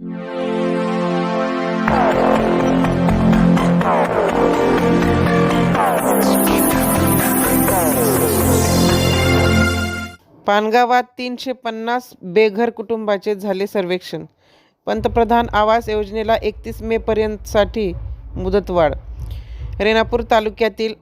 पानगावात तीनशे पन्नास बेघर कुटुंबाचे झाले सर्वेक्षण. पंतप्रधान आवास योजनेला एकतीस मेपर्यंतसाठी मुदतवाढ. रेणापूर तालुक्यातील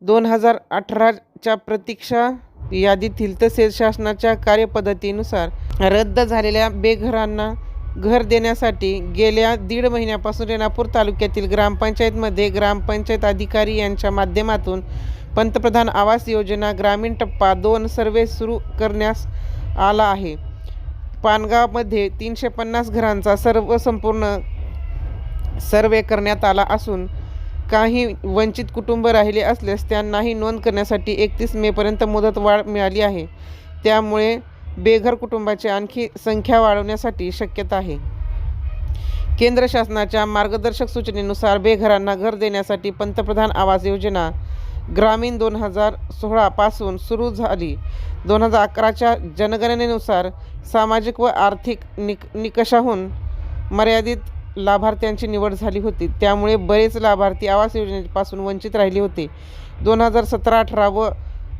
दोन हजार अठराच्या प्रतीक्षा यादीतील तसेच शासनाच्या कार्यपद्धतीनुसार रद्द झालेल्या बेघरांना घर देण्यासाठी गेल्या दीड महिन्यापासून रेणापूर तालुक्यातील ग्रामपंचायतमध्ये ग्रामपंचायत अधिकारी यांच्या माध्यमातून पंतप्रधान आवास योजना ग्रामीण टप्पा दोन सर्वे सुरू करण्यास आला आहे. पानगावमध्ये तीनशे पन्नास घरांचा सर्व संपूर्ण सर्वे करण्यात आला असून काही वंचित कुटुंब राहिले असल्यास त्यांनाही नोंद करण्यासाठी एकतीस मेपर्यंत मुदतवाढ मिळाली आहे. त्यामुळे बेघर कुटुंबाची आणखी संख्या वाढवण्यासाठी शक्यता आहे. केंद्र शासनाच्या मार्गदर्शक सूचनेनुसार बेघरांना घर देण्यासाठी पंतप्रधान आवास योजना ग्रामीण दोन हजार सोळापासून सुरू झाली. दोन हजार अकराच्या जनगणनेनुसार सामाजिक व आर्थिक निक निकषाहून मर्यादित लाभार्थ्यांची निवड झाली होती. त्यामुळे बरेच लाभार्थी आवास योजनेपासून वंचित राहिले होते. दोन हजार सतरा अठरा व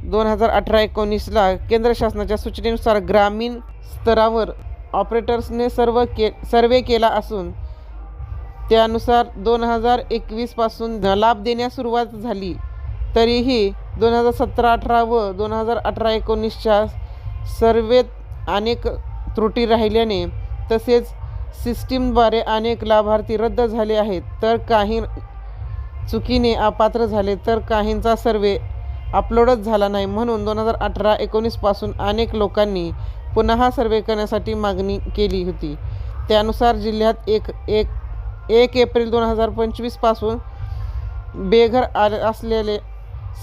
दोन हजार अठरा एकोणीसला केंद्र शासनाच्या सूचनेनुसार ग्रामीण स्तरावर ऑपरेटर्सने सर्व के सर्वे केला असून त्यानुसार दोन हजार एकवीसपासून लाभ देण्यास सुरुवात झाली. तरीही दोन हजार सतरा अठरा व दोन हजार अठरा एकोणीसच्या सर्वेत अनेक त्रुटी राहिल्याने तसेच सिस्टीमद्वारे अनेक लाभार्थी रद्द झाले आहेत. तर काही चुकीने अपात्र झाले तर काहींचा सर्वे अपलोडच झाला नाही म्हणून दोन हजार अठरा एकोणीसपासून अनेक लोकांनी पुन्हा सर्वे करण्यासाठी मागणी केली होती. त्यानुसार जिल्ह्यात एक एक एक एप्रिल दोन हजार पंचवीसपासून बेघर आले असलेले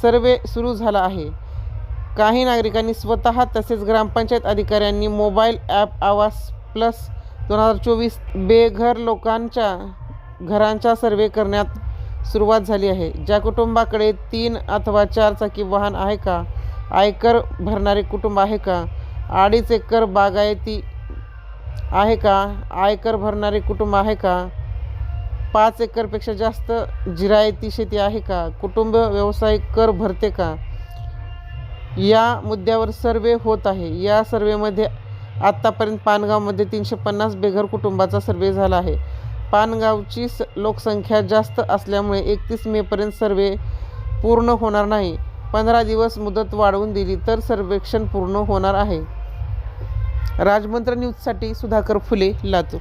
सर्वे सुरू झाला आहे. काही नागरिकांनी स्वतः तसेच ग्रामपंचायत अधिकाऱ्यांनी मोबाईल ॲप आवास प्लस दोन हजार चोवीस बेघर लोकांच्या घरांचा सर्वे करण्यात सुरुवात झाली आहे. ज्या कुटुंबाकडे तीन अथवा चार चाकी वाहन आहे का? आयकर भरणारे कुटुंब आहे का? अडीच एकर बागायती आहे का? आयकर भरणारे कुटुंब आहे का? पाच एकरपेक्षा जास्त जिरायती शेती आहे का? कुटुंब व्यवसाय कर भरते का? या मुद्द्यावर सर्वे होत आहे. या सर्वेमध्ये आत्तापर्यंत पानगावमध्ये तीनशे पन्नास बेघर कुटुंबाचा सर्वे झाला आहे. पानगावची स लोकसंख्या जास्त असल्यामुळे एकतीस मेपर्यंत सर्वे पूर्ण होणार नाही. पंधरा दिवस मुदत वाढवून दिली तर सर्वेक्षण पूर्ण होणार आहे. राजमंत्र न्यूजसाठी सुधाकर फुले लातूर